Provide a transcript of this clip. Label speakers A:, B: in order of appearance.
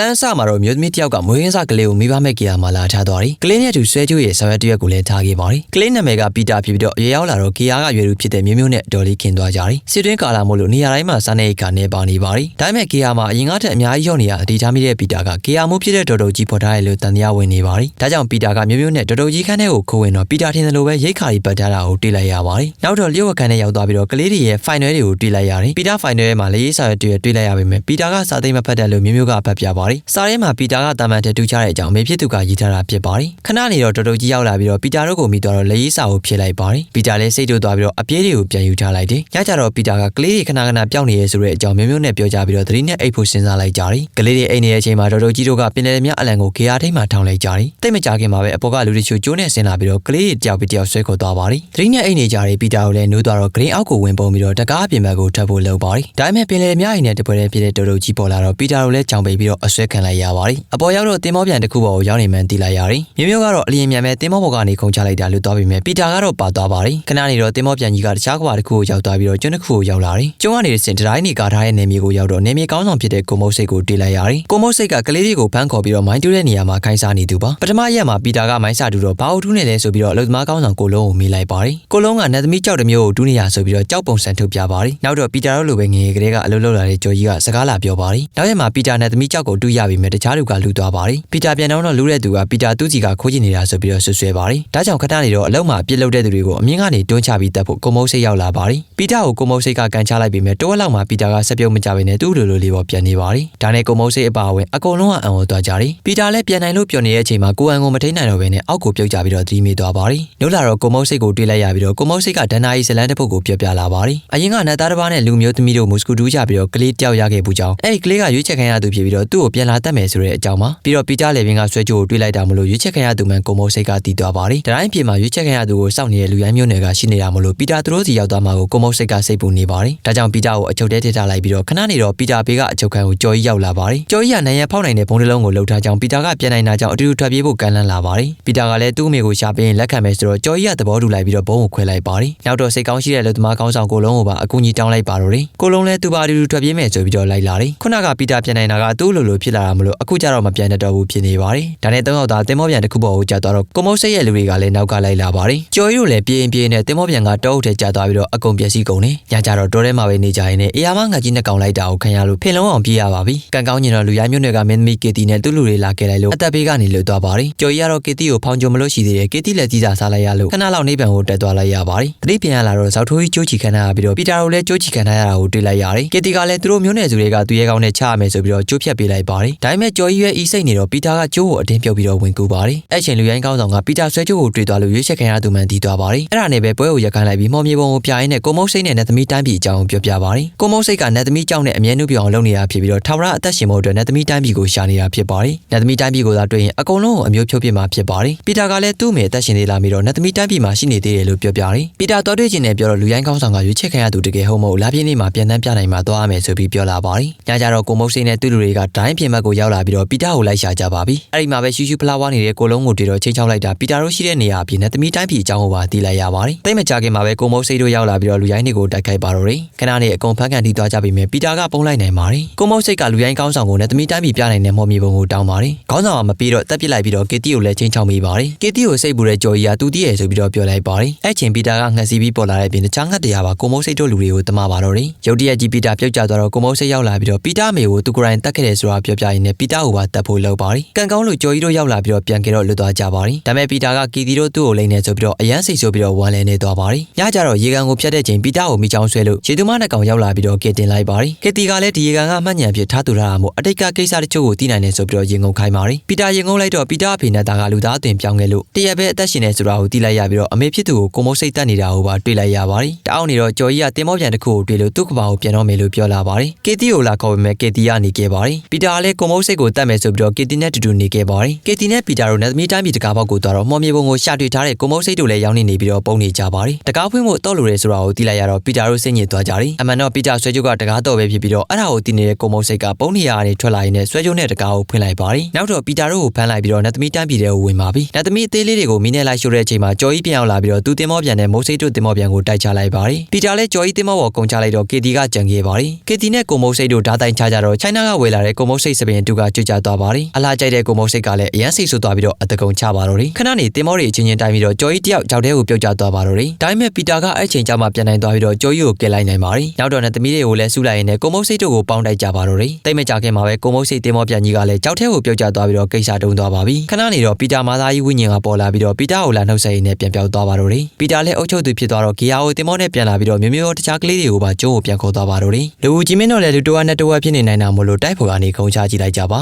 A: လန်ဆာမှာတော့မျိုးသမီးတစ်ယောက်ကမွေးရင်းစကလေးကိုမိဘမဲ့ကေယာမှာလာထားသွားတယ်ကလေးနဲ့အတူဆွဲကြိုးရဲ့ဆောင်ရွက်တရက်ကိုလည်းထားခဲ့ပါတယ်ကလေးနာမည်ကပီတာဖြစ်ပြီးတော့ရေရောက်လာတော့ကေယာကရွယ်သူဖြစ်တဲ့မျိုးမျိုးနဲ့ဒေါ်လေးခင်သွားကြတယ်စစ်တွင်းကာလာမို့လို့နေရာတိုင်းမှာစားနေခါနေပါနေပါတယ်ဒါပေမဲ့ကေယာမှာအရင်ကတည်းကအများကြီးရောက်နေရအတီထားမိတဲ့ပီတာကကေယာမိုးဖြစ်တဲ့ဒေါ်တော်ကြီးဖော်ထားတယ်လို့တန်တရားဝင်နေပါတယ်ဒါကြောင့်ပီတာကမျိုးမျိုးနဲ့ဒေါ်တော်ကြီးခန်းထဲကိုခိုးဝင်တော့ပီတာထင်တယ်လို့ပဲရိတ်ခါကြီးပတ်ထားတာကိုတွေ့လိုက်ရပါတယ်နောက်တော့လျှို့ဝခန်းထဲရောက်သွားပြီးတော့ကလေးတွေရဲ့ final တွေကိုတွေ့လိုက်ရတယ်ပီတာ final ထဲမှာလေးရေးစာရွက်တွေတွေ့လိုက်ရပေမဲ့ပီတာကစာသိမ်းမဖတ်တယ်လို့မျိုးမျိုးကဖတ်ပြပါတယ်စာထဲမှာပီတာကတာမန်တဲ့တူချတဲ့အကြောင်းမေဖြစ်သူကရေးထားတာဖြစ်ပါတယ်ခဏနေတော့တော်တော်ကြီးရောက်လာပြီးတော့ပီတာတို့ကိုမိသွားတော့လေးရေးစာကိုဖြည့်လိုက်ပါတယ်ပီတာလည်းစိတ်တူသွားပြီးတော့အပြေးတွေကိုပြန်ယူထားလိုက်တယ်ညကြတော့ပီတာကကလေးတွေခဏခဏပျောက်နေရဲဆိုတဲ့အကြောင်းမျိုးမျိုးနဲ့ပြောကြပြီးတော့သတိနဲ့အိတ်ဖို့စဉ်းစားလိုက်ကြတယ်ကလေးတွေအိတ်နေတဲ့အချိန်မှာတော်တော်ကြီးတို့ကပင်လယ်မြအလံကိုခေအားထိတ်မှထောင်လိုက်ကြတယ်တိတ်မကြခင်မှာပဲအပေါ်ကလူတချို့ကျိုးနဲ့ဆင်းလာပြီးတော့ကလေးတွေတယောက်ပြီးတယောက်ဆွဲခေါ်သွားပါတယ်သတိနဲ့အိတ်နေကြတယ်ပီတာကိုလည်းနိုးသွားတော့ဂရင်းအောက်ကိုဝင်ပုံပြီးတော့တကားပြင်ဘက်ကိုထပ်ဖို့လုပ်ပါတယ်ဒါပေမဲ့ပင်လယ်မြအိမ်နဲ့တပွဲတည်းဖြစ်တဲ့တော်တော်ကြီးပေါ်လာတော့ပီတာကိုလည်းကြောင်ပိတ်ပြီးတော့အဆွဲခံလိုက်ရပါတယ်အပေါ်ရောက်တော့တင်မောပြန်တစ်ခုပေါ်ကိုရောက်နေမှန်းသိလိုက်ရတယ်မျိုးမျိုးကတော့အလျင်မြန်မဲ့တင်မောပေါ်ကနေခုန်ချလိုက်တာလို့သွားပြီးမြဲပီတာကတော့ပါသွားပါတယ်ခဏနေတော့တင်မောပြန်ကြီးကတခြားကဘာတစ်ခုကိုရောက်သွားပြီးတော့ကျွန်းတစ်ခုကိုရောက်လာတယ်ကျွန်းကနေစင်တတိုင်းနေကာထားတဲ့နေမြေကိုရောက်တော့နေမြေကောင်းဆောင်ဖြစ်တဲ့ကိုမုတ်စိတ်ကိုတွေ့လိုက်ရတယ်ကိုမုတ်စိတ်ကကလေးတွေကိုဖမ်းခေါ်ပြီးတော့မိုင်းတူးတဲ့နေရာမှာခိုင်းစားနေသူပါပထမရက်မှာပီတာကမိုင်းစာတူတော့ဘာအုပ်ထူးနေလဲဆိုပြီးတော့အလုပ်သမားကောင်းဆောင်ကိုလုံးကိုမေးလိုက်ပါတယ်ကိုလုံးကနတ်သမီးကြောက်တစ်မျိုးကိုတူးနေရဆိုပြီးတော့ကြောက်ပုံစံထုတ်ပြပါတယ်နောက်တော့ပီတာတို့လိုပဲငယ်ငယ်ကလေးကအလုပ်လုပ်လာတဲ့ကျော်ကြီးကစကားလာပြောပါတယ်နောက်ရက်မှာပီတာနတ်သမီးကြောက်ကိုတူးရပြီးမြဲတခြားလူကလူသွားပါတယ်ပီတာပြန်တော့လူတဲ့သူကပီတာသူ့စီကခိုးချင်နေတာဆိုပြီးတော့ဆွဆွဲပါတယ်ဒါကြောင့်ခဏနေတော့အလုံးမှာပြစ်လုပ်တဲ့သူတွေကိုအမြင့်ကနေတွန်းချပြီးတက်ဖို့ကိုမုတ်စိတ်ရောက်လာပါတယ်ပီတာကိုကိုမုတ်စိတ်ကကန်ချလိုက်ပြီးမြဲတိုးလောက်မှာပီတာကဆက်ပြုတ်မကြဘဲနဲ့သူ့လိုလိုလေးပေါ်ပြန်နေပါတယ်ဒါနဲ့ကိုမုတ်စိတ်အပါအဝင်အကုန်လုံးကအံ့ဩသွားကြတယ်ပီတာလည်းပြန်နိုင်လို့ပြောနေတဲ့အချိန်မှာကိုအန်ကိုမထိန်နိုင်တော့ဘဲနဲ့အောက်ကိုပြုတ်ကြပြီးတော့သတိမေ့သွားပါတယ်လို့လာတော့ကိုမုတ်စိတ်ကိုတွေးလိုက်ရပြီးတော့ကိုမုတ်စိတ်ကဒန်နာကြီးဇလန်တစ်ပုတ်ကိုပြောပြလာပါတယ်အရင်ကနတ်သားတစ်ပါးနဲ့လူမျိုးသမီးတို့မုစကူတူးကြပြီးတော့ကလေးတယောက်ရခဲ့ဘူးကြောင်းအဲ့ဒီကလေးကရွေးချက်ခံရသူဖြစ်ပြီးတော့သူ့ကိုပြန်လာတတ်မယ်ဆိုတဲ့အကြောင်းပါပြီးတော့ပီတာလေဘင်းကဆွဲကြိုးကိုတွေးလိုက်တာမလို့ရွေးချက်ခံရသူမှန်ကိုမုတ်စိတ်ကတည်သွားပါတယ်တတိုင်းပြေမှာရွေးချက်ခံရသူကိုစောင့်နေတဲ့လူရိုင်းမျိုးနယ်ကရှိနေတာမလို့ပီတာသူတို့စီရောက်သွားမှာကိုကိုမုတ်စိတ်ကစိတ်ပူနေပါတယ်ဒါကြောင့်ပီတာကိုအချုပ်ထဲထည့်ထားလိုက်ပြီးတော့ခဏနေတော့ပီတာဘေးကအချုပ်ခံကိုကြော်ကြီးရောက်လာပါတယ်ကြော်ကြီးကနိုင်ရဖောက်နိုင်တဲ့ဘုံတစ်လုံးကိုလှုပ်ထားကြောင်းပီတာကပြန်နိုင်တာကြောင့်အတူတူထွက်ပြေးဖို့ကမ်းလှမ်းလာပါတယ်ပီတာကလည်းသူ့အမေကိုရှာပေးရင်လက်ခံမယ်ဆိုတော့ကြော်ကြီးကသဘောတူလိုက်ပြီးတော့ဘုံကိုခွဲလိုက်ပါတယ်နောက်တော့စိတ်ကောင်းရှိတဲ့လူသမားကောင်းဆောင်ကိုလုံးကိုပါအကူအညီတောင်းလိုက်ပါတော့တယ်ကိုလုံးလည်းသူ့ပါအတူတူထွက်ပြေးမယ်ဆိုပြီးတော့လိုက်လာတယ်ခုနကပီတာပြန်နိုင်တာကသူ့လိုလိုဖြစ်လာတာမလို့အခုကျတော့မပြန်တတ်တော့ဘူးဖြစ်နေပါတယ်ဒါနဲ့သုံးယောက်သားတင်မောပြန်တစ်ခုပေါ်ကိုကြာသွားတော့ကိုမုတ်စိတ်ရဲ့လူတွေကလည်းနောက်ကလိုက်လာပါတယ်ကြော်ကြီးတို့လည်းပြေးရင်ပြေးနဲ့တင်မောပြန်ကတောအုပ်ထဲကြာသွားပြီးတော့အကုန်ပျက်စီးကုန်တယ်ညကြတော့တောထဲမှာပဲနေကြရင်နဲ့အေယာမငါကြီးနဲ့ကောင်လိုက်တာကိုခံရလို့ဖင်လုံးအောင်ပြေးရပါပြီကံကောင်းညင်တော့လူရိုင်းမျိုးတွေကမင်းသမီးကေတီနဲ့သူ့လူတွေလာခဲ့လိုက်လို့အသက်ဘေးကနေလွတ်သွားပါတယ်ကြော်ကြီးကတော့ကေတီကိုဖောင်ကြုံမလို့ရှိသေးတယ်ကေတီလည်းကြီးစားစားလိုက်ရလို့ခဏလောက်နေပံကိုတက်သွားလိုက်ရပါတယ်တတိပြန်ရလာတော့ဇောက်ထိုးကြီးကြိုးချီခံထားရပြီးတော့ပီတာတို့လည်းကြိုးချီခံထားရတာကိုတွေ့လိုက်ရတယ်ကေတီကလည်းသူတို့မျိုးနယ်စုတွေကသူရဲကောင်းနဲ့ချရမယ်ဆိုပြီးတော့ကြိုးဖြတ်ပေးလိုက်ပါတယ်ဒါပေမဲ့ကြော်ကြီးရဲ့အီစိတ်နေတော့ပီတာကကြိုးကိုအတင်းပြုတ်ပြီးတော့ဝင်ကူပါတယ်အဲ့ချိန်လူရိုင်းကောင်းဆောင်ကပီတာဆွဲကြိုးကိုတွေ့သွားလို့ရွေးချက်ခံရသူမှန်တီးသွားပါတယ်အဲ့ဒါနဲ့ပဲပွဲကိုရက်ခိုင်းလိုက်ပြီးမော်မြေပုံကိုပြရင်းနဲ့ကိုမုတ်စိတ်နဲ့နတ်သမီးတိုင်းပြည်အကြောင်းပြောပြပါတယ်ကိုမုတ်စိတ်ကနတ်သမီးကြောင့်နဲ့အမြဲနှုတ်ပြောင်းလုပ်နေတာဖြစ်ပြီးတော့ထာဝရအသက်ရှင်ဖို့အတွက်နတ်သမီးတိုင်းပြည်ကိုရှာနေတာဖြစ်ပါတယ်နတ်သမီးတိုင်းပြည်ကိုသာတွေ့ရင်အကုန်လုံးကိုအမျိုးဖြုတ်ပြမှာဖြစ်ပါတယ်ပီတာကလည်းသူ့မေအသက်ရှင်နေလာပြီးတော့နတ်သမီးတိုင်းပြည်မှာရှိနေသေးတယ်လို့ပြောပြတယ်ပီတာတော်တွေ့ခြင်းနဲ့ပြောတော့လူရိုင်းကောင်းဆောင်ကရွေးချက်ခံရသူတကယ်ဟုတ်မဟုတ်လာပြင်းနေမှာပြန်တန်းပြနိုင်မှာသွားရမယ်ဆိုပြီးပြောလာပါတယ်ညကြတော့ကိုမုတ်စိတ်နဲ့သူ့လူတွေကဒိုင်းပြင်ဘက်ကိုရောက်လာပြီးတော့ပီတာကိုလိုက်ရှာကြပါပြီအဲ့ဒီမှာပဲရှူးရှူးဖလာဝါနေတဲ့ကိုလုံးကိုတွေ့တော့ချိန်ချောက်လိုက်တာပီတာတို့ရှိတဲ့နေရာအပြင်နတ်သမီးတိုင်းပြည်အကြောင်းကိုပါသိလိုက်ရပါတယ်တိတ်မကြခင်မှာပဲကိုမုတ်စိတ်တို့ရောက်လာပြီးတော့လူရိုင်းတွေကိုတိုက်ခိုက်ပါတော့တယ်ခဏနဲ့အကုန်ဖန်ကန်တီးသွားကြပြီမြဲပီတာကပုံလိုက်နိုင်ပါတယ်ကိုမုတ်စိတ်ကလူရိုင်းကောင်းဆောင်ကိုနတ်သမီးတိုင်းပြည်ပြနိုင်တဲ့မော်မြေပုံကိုတောင်းပါတယ်ခေါင်းဆောင်ကမပြီးတော့တက်ပစ်လိုက်ပြီးတော့ကေတီကိုလည်းချင်းချောက်မိပါတယ်ကေတီကိုစိတ်ပူတဲ့ကြော်ကြီးကသူတည်ရဲ့ဆိုပြီးတော့ပြောလိုက်ပါတယ်အဲ့ချိန်ပီတာကငှက်စီးပြီးပေါ်လာတဲ့ပြင်တခြားငှက်တရားပါကိုမုတ်စိတ်တို့လူတွေကိုတမပါတော့တယ်ရုတ်တရက်ကြီးပီတာပြုတ်ကျသွားတော့ကိုမုတ်စိတ်ရောက်လာပြီးတော့ပီတာမေကိုသူကိုယ်တိုင်တက်ခဲ့တယ်ဆိုတာပြောပြရင်းနဲ့ပီတာကိုပါတက်ဖို့လုပ်ပါတယ်ကံကောင်းလို့ကြော်ကြီးတို့ရောက်လာပြီးတော့ပြန်ကြတော့လွတ်သွားကြပါတယ်ဒါပေမဲ့ပီတာကကီတီတို့သူ့ကိုလိမ့်နေဆိုပြီးတော့အရန်စိတ်ဆိုပြီးတော့ဝမ်းလဲနေသွားပါတယ်ညကြတော့ရေကန်ကိုဖြတ်တဲ့ချိန်ပီတာကိုမိချောင်းဆွဲလို့ရေသူမနဲ့ကောင်ရောက်လာပြီးတော့ကဲတင်လိုက်ပါတယ်ကီတီကလည်းဒီရေကန်ကမှတ်ညံဖြစ်ထားသူထားတာမို့အတိတ်ကကိစ္စတချို့ကိုသိနိုင်တယ်ဆိုပြီးတော့ရင်ငုံခိုင်းပါတယ်ပီတာရင်ငုံလိုက်တော့ပီတာအဖေနဲ့တာကလူသားအသွင်ပြောင်းခဲ့လို့တရက်ပဲအသက်ရှင်နေဆိုတာကိုသိလိုက်ရပြီးတော့အမေဖြစ်သူကိုကိုမိုးစိတ်တက်နေတာကိုပါတွေ့လိုက်ရပါတယ်တအောက်နေတော့ကြော်ကြီးကတင်မောပြန်တစ်ခုကိုတွေ့လို့သူ့ကဘာကိုပြန်တော့မယ်လို့ပြောလာပါတယ်ကီတီကိုလာခေါ်ပေမဲ့ကီတီကနေခဲ့ပါတယ်ပီတာကလည်းကိုမိုးစိတ်ကိုတတ်မယ်ဆိုပြီးတော့ကီတီနဲ့တူတူနေခဲ့ပါတယ်ကီတီနဲ့ပီတာတို့နတ်သမီးတိုင်းပြည်တကားဘောက်ကိုသွားတော့မော်မြေပုံကိုရှာတွေ့ထားတဲ့ကိုမိုးစိတ်တို့လည်းရောက်နေနေပြီးတော့ပုံနေကြပါတယ်တကားဖွင့်ဖို့တော့လိုရဲဆိုတာကိုသိလိုက်ရတော့ပီတာတို့စိတ်ညစ်သွားကြတယ်အမှန်တော့ပီတာဆွဲကြုပ်ကတကားတော့ပဲဖြစ်ပြီးတော့အဲ့ဒါကိုသိနေတဲ့ကိုမိုးစိတ်ကပုံနေရကနေထွက်လာရင်းနဲ့ဆွဲကြုပ်နဲ့တကားကိုဖွင့်လိုက်ပါတယ်နောက်တော့ပီတာတို့ကိုဖမ်းလိုက်ပြီးတော့နတ်သမီးတိုင်းပြည်တွေကိုဝင်ပါပြီနတ်သမီးအသေးလေးတွေကိုမီးနဲ့လိုက်ရှို့တဲ့အချိန်မှာကြော်ကြီးပြန်ရောက်လာပြီးတော့သူတင်မောပြန်တဲ့မိုးစိတ်တို့တင်မောပြန်ကိုတိုက်ချလိုက်ပါတယ်ပီတာလည်းကြော်ကြီးတင်မောပေါ်ကုန်ချလိုက်တော့ကေတီကကြံခဲ့ပါတယ်ကေတီနဲ့ကိုမိုးစိတ်တို့ဓာတ်တိုင်ချကြတော့ချိုင်းနာကဝယ်လာတဲ့ကိုမိုးတ်စိတ်စပင်တူကကြွကြသွားပါတယ်အလားကြိုက်တဲ့ကိုမုတ်စိတ်ကလည်းအရန်စိတ်ဆူသွားပြီးတော့အတကုံချပါတော့တယ်ခဏနေတင်မောတွေအချင်းချင်းတိုင်းပြီးတော့ကြော်ကြီးတယောက်ကြောက်တဲ့ကိုပြုတ်ကျသွားပါတော့တယ်ဒါပေမဲ့ပီတာကအဲ့ချိန်ကျမှပြန်နိုင်သွားပြီးတော့ကြော်ကြီးကိုကယ်လိုက်နိုင်ပါတယ်နောက်တော့နဲ့သမီးတွေကိုလည်းဆူလိုက်ရင်းနဲ့ကိုမုတ်စိတ်တို့ကိုပေါင်းတိုက်ကြပါတော့တယ်တိတ်မကြခင်မှာပဲကိုမုတ်စိတ်တင်မောပြန်ကြီးကလည်းကြောက်တဲ့ကိုပြုတ်ကျသွားပြီးတော့ကိစ္စတုံးသွားပါပြီခဏနေတော့ပီတာမာသားကြီးဝိညာဉ်ကပေါ်လာပြီးတော့ပီတာကိုလာနှုတ်ဆက်ရင်းနဲ့ပြန်ပြောက်သွားပါတော့တယ်ပီတာလည်းအုပ်ချုပ်သူဖြစ်သွားတော့ဂီယာကိုတင်မောနဲ့ပြန်လာပြီးတော့မျိုးမျိုးတခြားကလေးတွေကိုပါကျိုးကိုပြန်ခေါ်သွားပါတော့တယ်လူကြီးမင်းတို့လည်းလူတော်နဲ့တော်ဖြစ်နေနိုင်တာမို့လို့တိုက်ဖို့ကနေခုံချကြည့်လိုက်ကြပါ